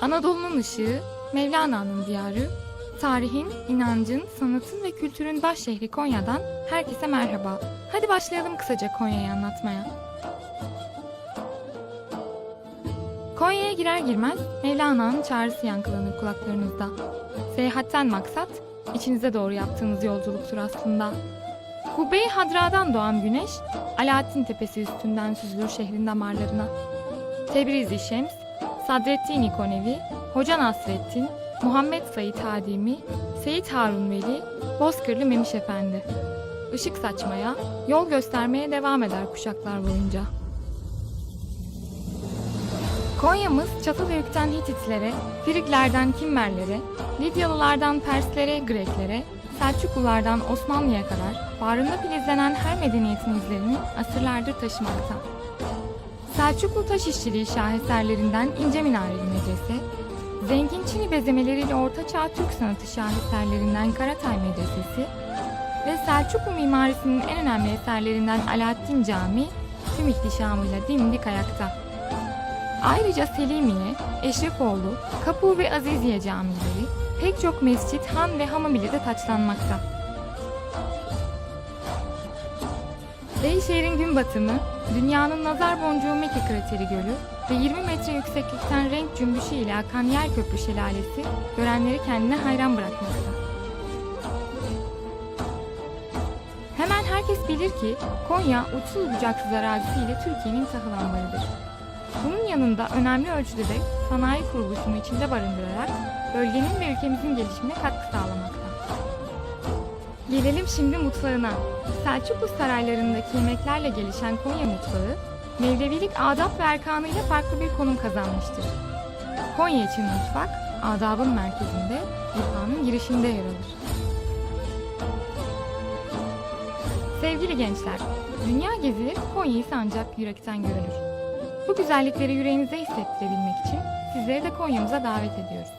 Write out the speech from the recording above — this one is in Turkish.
Anadolu'nun ışığı, Mevlana'nın diyarı, tarihin, inancın, sanatın ve kültürün baş şehri Konya'dan herkese merhaba. Hadi başlayalım kısaca Konya'yı anlatmaya. Konya'ya girer girmez Mevlana'nın çağrısı yankılanır kulaklarınızda. Seyahatten maksat, içinize doğru yaptığınız yolculuktur aslında. Kubbe-i Hadra'dan doğan güneş, Alaaddin Tepesi üstünden süzülür şehrin damarlarına. Tebrizi Şems, Sadreddin İkonevi, Hoca Nasreddin, Muhammed Said Hadimi, Seyit Harun Veli, Bozkırlı Memiş Efendi. Işık saçmaya, yol göstermeye devam eder kuşaklar boyunca. Konya'mız Çatalhöyük'ten Hititlere, Friglerden Kimmerlere, Lidyalılardan Perslere, Greklere, Selçuklulardan Osmanlı'ya kadar bağrında filizlenen her medeniyetin izlerini asırlardır taşımakta. Selçuklu taş işçiliği şaheserlerinden İnce Minareli Medrese, zengin Çini bezemeleriyle Ortaçağ Türk sanatı şaheserlerinden Karatay Medresesi ve Selçuklu mimarisinin en önemli eserlerinden Alaaddin Camii tüm ihtişamıyla dimdik ayakta. Ayrıca Selimiye, Eşrefoğlu, Kapı ve Aziziye camileri, pek çok mescit, han ve hamam ile de taçlanmakta. Beyşehir'in gün batımı, dünyanın nazar boncuğu Mekke krateri gölü ve 20 metre yükseklikten renk cümbüşü ile akan yer köprü şelalesi görenleri kendine hayran bırakmakta. Hemen herkes bilir ki Konya uçsuz bucaksız arazisiyle Türkiye'nin tahıl ambarıdır. Bunun yanında önemli ölçüde de sanayi kuruluşunu içinde barındırarak bölgenin ve ülkemizin gelişimine katkı sağlamakta. Gelelim şimdi mutfağına. Selçuklu saraylarındaki yemeklerle gelişen Konya mutfağı, Mevlevilik adab ve erkanıyla farklı bir konum kazanmıştır. Konya için mutfak, adabın merkezinde, irfanın girişinde yer alır. Sevgili gençler, dünya gezilir, Konya ise ancak yürekten görülür. Bu güzellikleri yüreğinize hissettirebilmek için sizleri de Konya'mıza davet ediyoruz.